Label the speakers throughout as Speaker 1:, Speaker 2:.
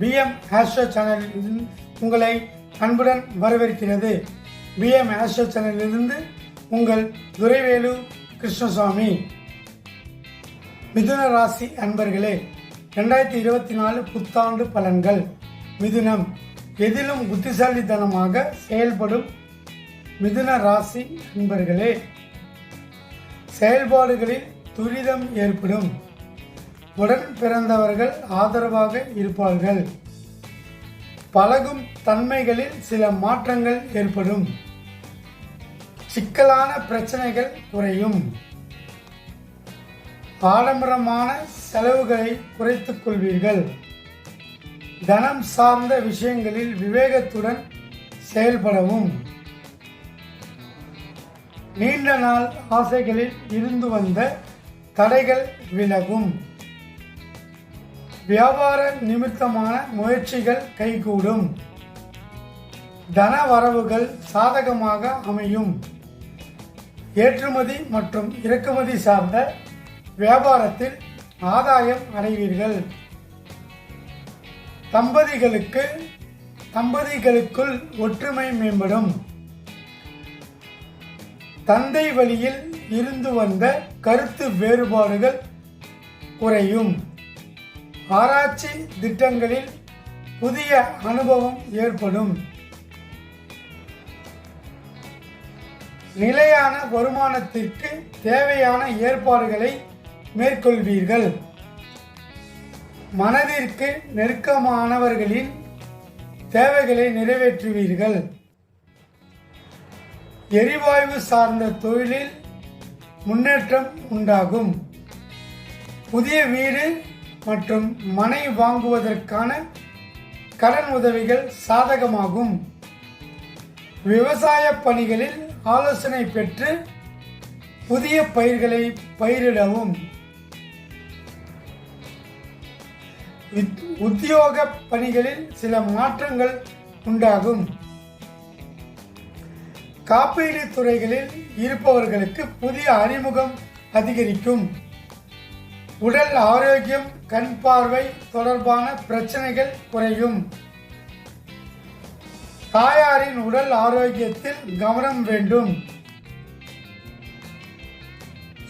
Speaker 1: PM astro சேனலில் உங்களை அன்புடன் வரவேற்கிறது. பிஎம் ஆஸ்ட்ரோ சேனலிலிருந்து உங்கள் துரைவேலு கிருஷ்ணசுவாமி மிதுன ராசி அன்பர்களே ரெண்டாயிரத்தி இருபத்தி நாலு புத்தாண்டு பலன்கள். மிதுனம் எதிலும் புத்திசாலித்தனமாக செயல்படும் மிதுன ராசி அன்பர்களே செயல்பாடுகளில் துரிதம் ஏற்படும். உடன் பிறந்தவர்கள் ஆதரவாக இருப்பார்கள். பழகும் தன்மைகளில் சில மாற்றங்கள் ஏற்படும். சிக்கலான பிரச்சனைகள் குறையும். ஆடம்பரமான செலவுகளை குறைத்துக் கொள்வீர்கள். தனம் சார்ந்த விஷயங்களில் விவேகத்துடன் செயல்படவும். நீண்ட நாள் ஆசைகளில் இருந்து வந்த தடைகள் விலகும். வியாபார நிமித்தமான முயற்சிகள் கைகூடும். தன வரவுகள் சாதகமாக அமையும். ஏற்றுமதி மற்றும் இறக்குமதி சார்ந்த வியாபாரத்தில் ஆதாயம் அடைவீர்கள். தம்பதிகளுக்கு தம்பதிகளுக்குள் ஒற்றுமை மேம்படும். தந்தை வழியில் இருந்து வந்த கருத்து வேறுபாடுகள் குறையும். ஆராய்ச்சி திட்டங்களில் புதிய அனுபவம் ஏற்படும். நிலையான வருமானத்திற்கு தேவையான ஏற்பாடுகளை மேற்கொள்வீர்கள். மனதிற்கு நெருக்கமானவர்களின் தேவைகளை நிறைவேற்றுவீர்கள். எரிவாயு சார்ந்த தொழிலில் முன்னேற்றம் உண்டாகும். புதிய வீடு மற்றும் மனை வாங்குவதற்கான கடன் உதவிகள் சாதகமாகும். விவசாய பணிகளில் ஆலோசனை பெற்று புதிய பயிர்களை பயிரிடவும். உத்தியோக பணிகளில் சில மாற்றங்கள் உண்டாகும். காப்பீடு துறைகளில் இருப்பவர்களுக்கு புதிய அறிமுகம் அதிகரிக்கும். உடல் ஆரோக்கியம் கண் பார்வை தொடர்பான பிரச்சனைகள் குறையும். தாயாரின் உடல் ஆரோக்கியத்தில் கவனம் வேண்டும்.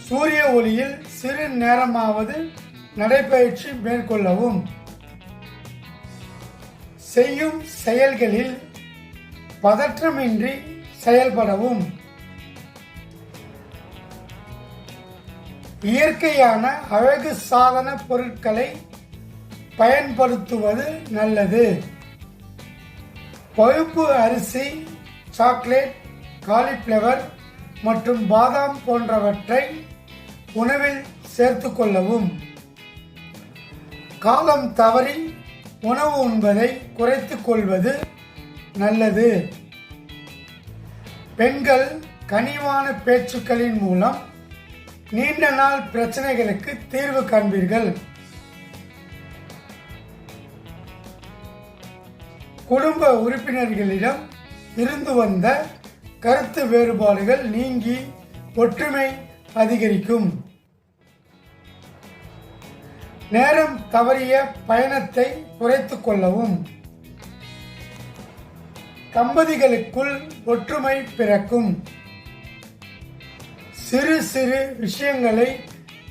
Speaker 1: சூரிய ஒளியில் சிறு நேரமாவது நடைபயிற்சி மேற்கொள்ளவும். செய்யும் செயல்களில் பதற்றமின்றி செயல்படவும். இயற்கையான அழகு சாதன பொருட்களை பயன்படுத்துவது நல்லது. பழுப்பு அரிசி சாக்லேட் காலிஃப்ளவர் மற்றும் பாதாம் போன்றவற்றை உணவில் சேர்த்துக்கொள்ளவும் காலம் தவறி உணவு உண்பதை குறைத்துக் கொள்வது நல்லது. பெண்கள் கனிவான பேச்சுக்களின் மூலம் நீண்ட நாள் பிரச்சனைகளுக்கு தீர்வு காண்பீர்கள். குடும்ப உறுப்பினர்களிடம் இருந்து வந்த கருத்து வேறுபாடுகள் நீங்கி ஒற்றுமை அதிகரிக்கும். நேரம் தவறிய பயணத்தை குறைத்துக் கொள்ளவும். தம்பதிகளுக்குள் ஒற்றுமை பிறக்கும். சிறு சிறு விஷயங்களை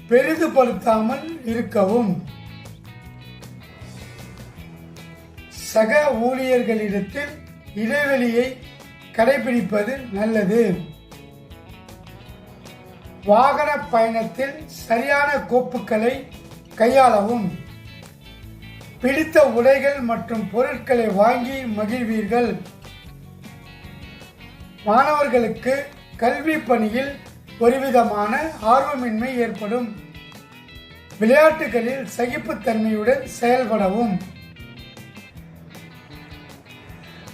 Speaker 1: பெரிதுபடுத்தாமல் இருக்கவும். சக ஊழியர்களிடத்தில் இடைவெளியை கடைபிடிப்பது நல்லது. வாகன பயணத்தில் சரியான கோப்புகளை கையாளவும். பிடித்த உடைகள் மற்றும் பொருட்களை வாங்கி மகிழ்வீர்கள். மாணவர்களுக்கு கல்வி பணியில் ஒருவிதமான ஆர்வமின்மை ஏற்படும். விளையாட்டுகளில் சகிப்புத்தன்மையுடன் செயல்படவும்.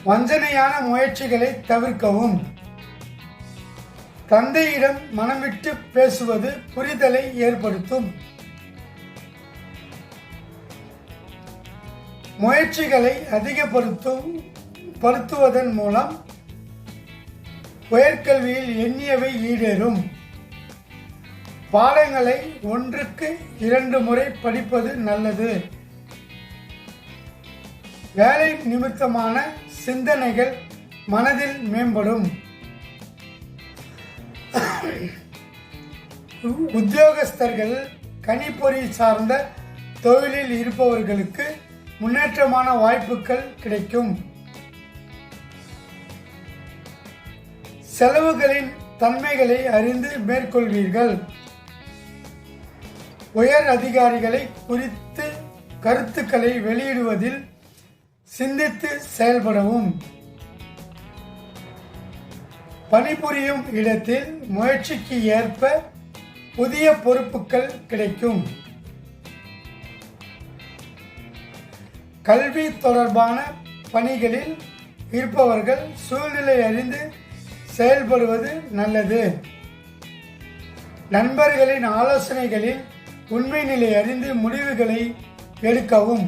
Speaker 1: வஞ்சனையான முயற்சிகளை தவிர்க்கவும். தந்தையிடம் மனமிட்டு பேசுவது புரிதலை ஏற்படுத்தும். முயற்சிகளை அதிகப்படுத்தும் படுத்துவதன் மூலம் உயர்கல்வியில் எண்ணியவை ஈடேறும். பாடங்களை ஒன்றுக்கு இரண்டு முறை படிப்பது நல்லது. வேலை நிமித்தமான சிந்தனைகள் மனதில் மேம்படும். உத்தியோகஸ்தர்கள் கணிப்பொறி சார்ந்த தொழிலில் இருப்பவர்களுக்கு முன்னேற்றமான வாய்ப்புகள் கிடைக்கும். செலவுகளின் தன்மைகளை அறிந்து மேற்கொள்வீர்கள். உயர் அதிகாரிகளை குறித்து கருத்துக்களை வெளியிடுவதில் சிந்தித்து செயல்படவும். பணிபுரியும் இடத்தில் முயற்சிக்கு ஏற்ப புதிய பொறுப்புகள் கிடைக்கும். கல்வி தொடர்பான பணிகளில் இருப்பவர்கள் சூழ்நிலை அறிந்து செயல்படுவது நல்லது. நண்பர்களின் ஆலோசனைகளில் உண்மை நிலை அறிந்து முடிவுகளை எடுக்கவும்.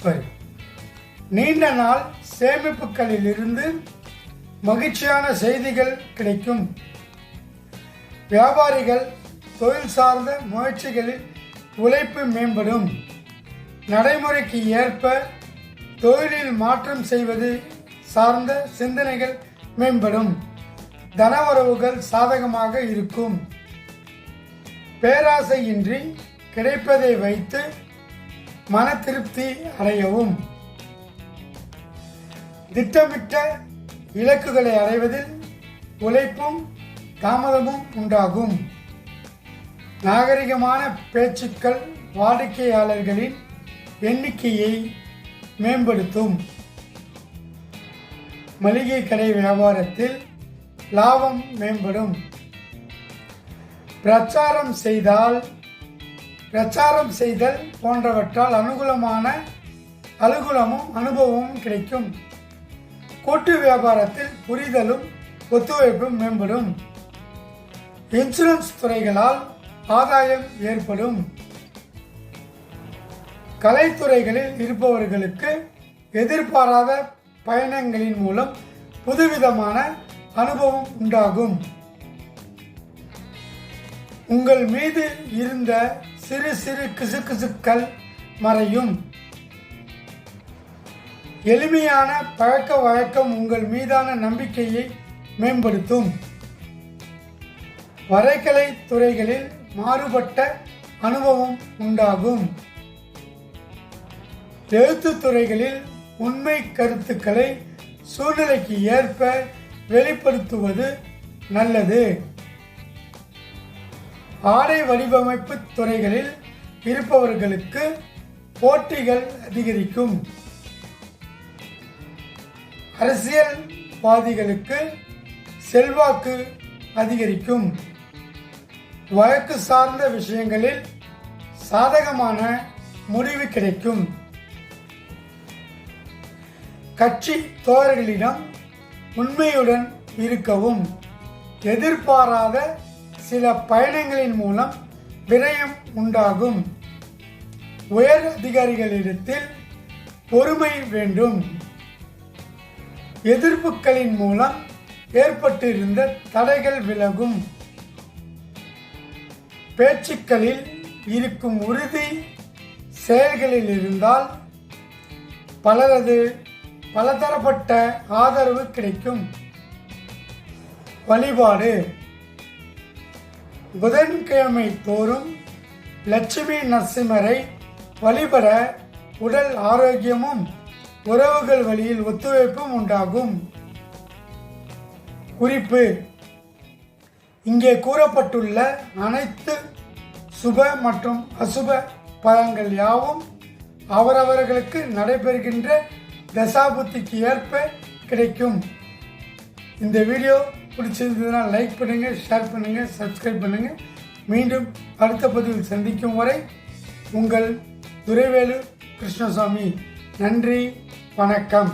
Speaker 1: சாரி நீண்ட நாள் சேமிப்புகளில் இருந்து மகிழ்ச்சியான செய்திகள் கிடைக்கும். வியாபாரிகள் தொழில் சார்ந்த முயற்சிகளில் உழைப்பு மேம்படும். நடைமுறைக்கு ஏற்ப தொழிலில் மாற்றம் செய்வது சார்ந்த சிந்தனைகள் மேம்படும். தனவரவுகள் சாதகமாக இருக்கும். பேராசையின்றி கிடைப்பதை வைத்து மன திருப்தி அடையவும். திட்டமிட்ட இலக்குகளை அடைவதில் உழைப்பும் தாமதமும் உண்டாகும். நாகரிகமான பேச்சுக்கள் வாடிக்கையாளர்களின் எண்ணிக்கையை மேம்படுத்தும். மளிகை கடை வியாபாரத்தில் லாபம் மேம்படும். பிரச்சாரம் செய்தால் பிரச்சாரம் செய்தல் போன்றவற்றால் அனுகூலமான அனுகூலமும் அனுபவமும் கிடைக்கும். கூட்டு வியாபாரத்தில் புரிதலும் ஒத்துழைப்பும் மேம்படும். இன்சூரன்ஸ் துறைகளால் ஆதாயம் ஏற்படும். கலைத்துறைகளில் இருப்பவர்களுக்கு எதிர்பாராத பயணங்களின் மூலம் புதுவிதமான அனுபவம் உண்டாகும். உங்கள் மீது இருந்த சிறு சிறு கிசுகிசுக்கள் மறையும். எளிமையான பழக்க வழக்கம் உங்கள் மீதான நம்பிக்கையை மேம்படுத்தும். வரைகலை துறைகளில் மாறுபட்ட அனுபவம் உண்டாகும். எழுத்து துறைகளில் உண்மை கருத்துக்களை சூழ்நிலைக்கு ஏற்ப வெளிப்படுத்துவது நல்லது. ஆடை வடிவமைப்பு துறைகளில் இருப்பவர்களுக்கு போட்டிகள் அதிகரிக்கும். அரசியல்வாதிகளுக்கு செல்வாக்கு அதிகரிக்கும். வழக்கு சார்ந்த விஷயங்களில் சாதகமான முடிவு கிடைக்கும். கட்சி தோழர்களிடம் உண்மையுடன் இருக்கவும். எதிர்பாராத சில பயணங்களின் மூலம் விரயம் உண்டாகும். உயர் அதிகாரிகளிடத்தில் பொறுமை வேண்டும். எதிர்ப்புகளின் மூலம் ஏற்பட்டிருந்த தடைகள் விலகும். பேச்சுக்களில் இருக்கும் உறுதி செயல்களில் இருந்தால் பலரது பலதரப்பட்ட ஆதரவு கிடைக்கும். வழிபாடு. புதன்கிழமை தோறும் லட்சுமி நரசிம்மரை வழிபட உடல் ஆரோக்கியமும் உறவுகள் வழியில் ஒத்துழைப்பும் உண்டாகும். குறிப்பு. இங்கே கூறப்பட்டுள்ள அனைத்து சுப மற்றும் அசுப பலன்கள் யாவும் அவரவர்களுக்கு நடைபெறுகின்ற தசாபுத்திக்கு ஏற்ப கிடைக்கும். இந்த வீடியோ பிடிச்சிருந்ததுன்னா லைக் பண்ணுங்கள் ஷேர் பண்ணுங்கள் சப்ஸ்கிரைப் பண்ணுங்கள் மீண்டும் அடுத்த பதிவில் சந்திக்கும் வரை உங்கள் துரைவேலு கிருஷ்ணசாமி. நன்றி வணக்கம்.